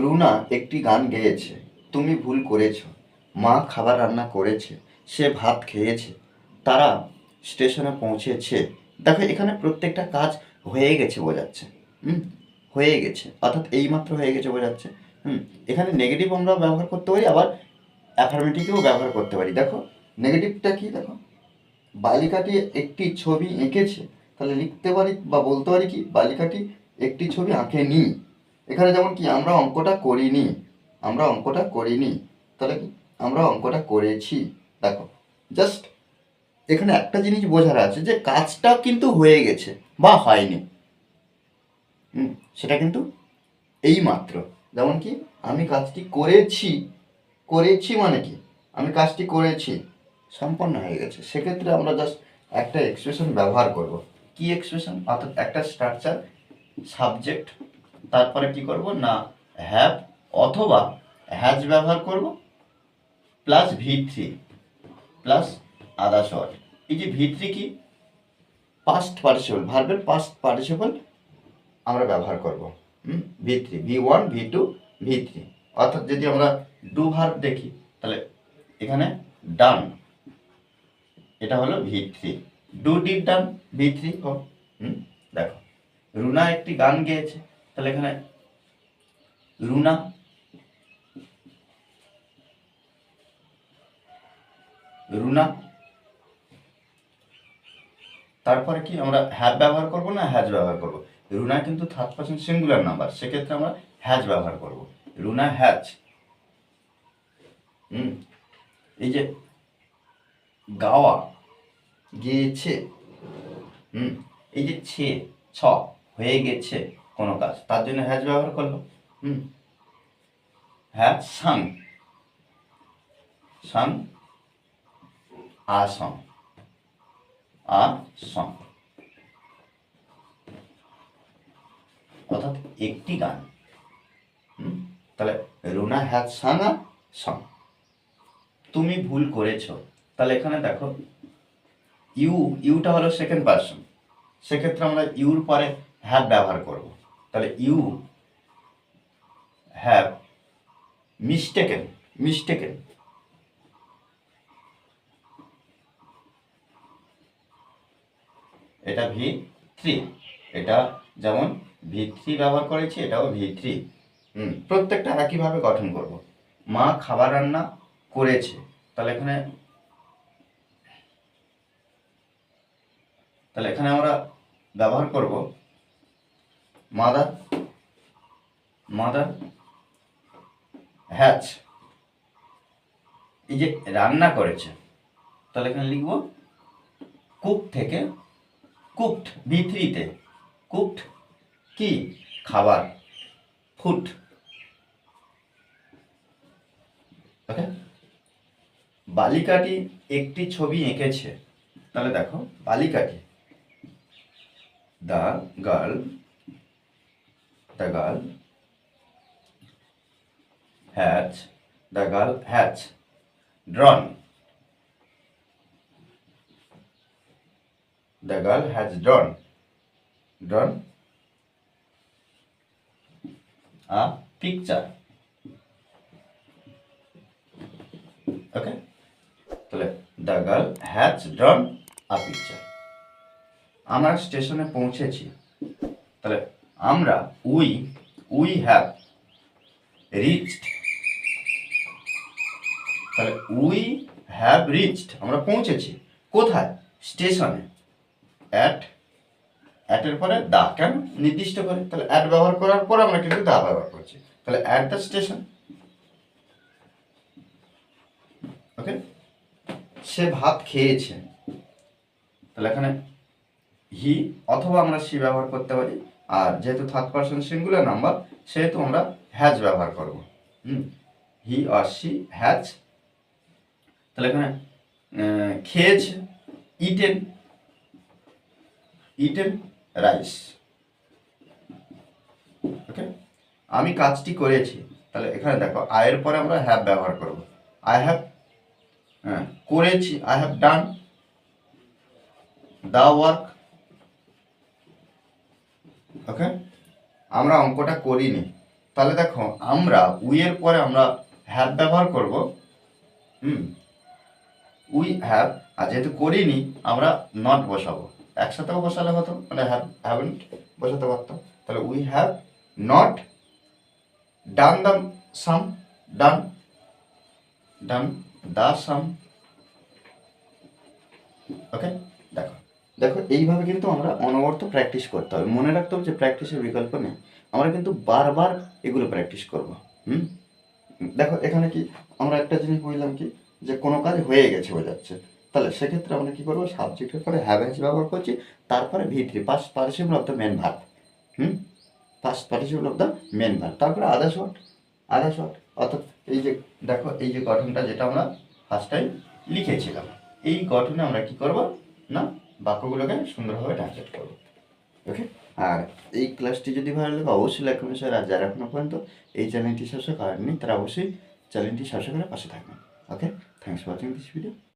রুনা একটি গান গেয়েছে। তুমি ভুল করেছ। মা খাবার রান্না করেছে। সে ভাত খেয়েছে। তারা স্টেশনে পৌঁছেছে। দেখো, এখানে প্রত্যেকটা কাজ হয়ে গেছে বোঝাচ্ছে। হুম, হয়ে গেছে। অর্থাৎ এইমাত্র হয়ে গেছে বোঝাচ্ছে। হুম, এখানে নেগেটিভ আমরা ব্যবহার করতে পারি, আবার অ্যাফার্মেটিভও ব্যবহার করতে পারি। দেখো নেগেটিভটা কি? দেখো, বালিকাটি একটি ছবি এঁকেছে। তাহলে লিখতে পারি বা বলতে পারি কি? বালিকাটি একটি ছবি আঁকে আঁকেনি। এখানে যেমন কি, আমরা অঙ্কটা করিনি, আমরা অঙ্কটা করিনি, তাহলে কি? আমরা অঙ্কটা করেছি। দেখো জাস্ট এখানে একটা জিনিস বোঝার আছে যে কাজটা কিন্তু হয়ে গেছে বা হয়নি। সেটা কিন্তু এই মাত্র। যেমন কি, আমি কাজটি করেছি করেছি মানে কি? আমি কাজটি করেছি, সম্পন্ন হয়ে গেছে। সেক্ষেত্রে আমরা জাস্ট একটা এক্সপ্রেশন ব্যবহার করব। কি এক্সপ্রেশন অর্থাৎ একটা স্ট্রাকচার সাবজেক্ট তারপরে কি করব? না হ্যাভ অথবা হ্যাজ ব্যবহার করব plus V three plus others word এই যে ভি থ্রি কি? পাস্ট পার্টিসিপল ভার্বের পাস্ট পার্টিসিপল আমরা ব্যবহার করব। হুম? V three V one V two V three অর্থাৎ যদি আমরা ডু ভার্ব দেখি, তাহলে এখানে ডান এটা হলো V three do did done V three hmm? দেখো, রুনা একটি গান গেয়েছে। তাহলে এখানে রুনা রুনা তারপরে কি আমরা হ্যাভ ব্যবহার করব না হ্যাজ ব্যবহার করব? রুনা কিন্তু থার্ড পার্সন সিঙ্গুলার নাম্বার সেক্ষেত্রে আমরা হ্যাজ ব্যবহার করব। রুনা হ্যাজ হুম, এই যে গাওয়া গিয়েছে হুম, এই যে ছে, ছ, হয়ে গেছে। কোনো কাজ। তার জন্য হ্যাজ ব্যবহার করল। হুম। হ্যাজ সাং সাং আসং আসং অর্থাৎ একটি গান। তাহলে Runa has sung a song তুমি ভুল করেছ। তাহলে এখানে দেখো, ইউ, ইউটা হলো সেকেন্ড পার্সন সেক্ষেত্রে আমরা ইউর পরে হ্যাভ ব্যবহার করব। তাহলে ইউ হ্যাভ মিস্টেকেন মিস্টেকেন এটা ভি থ্রি এটা যেমন ভি থ্রি ব্যবহার করেছি, এটাও ভি থ্রি হুম, প্রত্যেকটা একইভাবে গঠন করব। মা খাবার রান্না করেছে। তাহলে এখানে তাহলে এখানে আমরা ব্যবহার করব মাদার মাদার হ্যাচ এই যে রান্না করেছে, তাহলে এখানে লিখব কুক থেকে কুকড বি থ্রিতে কুকড কি? খাবার। ফুড ওকে বালিকাটি একটি ছবি এঁকেছে। তাহলে দেখো, বালিকাটি। The girl the girl has the girl has drawn the girl has drawn drawn a picture okay তাহলে the girl has drawn a picture আমরা স্টেশনে পৌঁছেছি। তাহলে আমরা উই উই হ্যাভ রিচড তাহলে উই হ্যাভ রিচড আমরা পৌঁছেছি। কোথায়? স্টেশনে। অ্যাট অ্যাটের পরে দা কেন নির্দিষ্ট করে? তাহলে অ্যাট ব্যবহার করার পর আমরা কিন্তু দা ব্যবহার করছি। তাহলে অ্যাট দ্য স্টেশন ওকে সে ভাত খেয়েছে। তাহলে এখানে হি অথবা আমরা সি ব্যবহার করতে পারি। আর যেহেতু থার্ড পার্সন সিঙ্গুলার নাম্বার সেহেতু আমরা হ্যাজ ব্যবহার করব। হি আর সি হ্যাজ তাহলে এখানে খেজ ইটেন ইটেন রাইস ওকে আমি কাজটি করেছি। তাহলে এখানে দেখো আয়ের পরে আমরা হ্যাভ ব্যবহার করব। আই হ্যাভ হ্যাঁ করেছি I have done the work okay আমরা অঙ্কটা করিনি। তাহলে দেখো, আমরা উইয়ের পরে আমরা হ্যাভ ব্যবহার করব। হুম? উই হ্যাভ আর যেহেতু করিনি, আমরা নট বসাবো। একসাথেও বসালে হতো মানে হ্যাভ হ্যাভেন্ট বসাতে পারতাম। তাহলে we have not done the sum done done the sum okay দেখো। দেখো, এইভাবে কিন্তু আমরা অনবরত প্র্যাকটিস করতে হবে। মনে রাখতে হবে যে প্র্যাকটিসের বিকল্প নেই। আমরা কিন্তু বারবার এগুলো প্র্যাকটিস করব, হুম? দেখো, এখানে কি আমরা একটা জিনিস বুঝলাম কি? যে কোনো কাজ হয়ে গেছে বোঝাচ্ছে তাহলে সেক্ষেত্রে আমরা কী করব? সাবজেক্টের পরে হ্যাভেন্স ব্যবহার করছি, তারপরে V three past participle of the main verb hmm? Past participle of the main verb তারপরে আদার্স ওয়ার্ড আদার্স ওয়ার্ড অর্থাৎ এই যে, দেখো, এই যে গঠনটা যেটা আমরা ফার্স্ট টাইম লিখেছিলাম, এই গঠনে আমরা কি করব? না বাক্যগুলোকে সুন্দরভাবে ট্রান্সলেট করব। ওকে আর এই ক্লাসটি যদি ভালো লাগে, অবশ্যই লাইক স্যার আর যারা এখনও পর্যন্ত এই চ্যানেলটি সাবস্ক্রাইব করেননি, তারা অবশ্যই চ্যানেলটি সাবস্ক্রাইব করে পাশে থাকবেন। Okay thanks for watching this video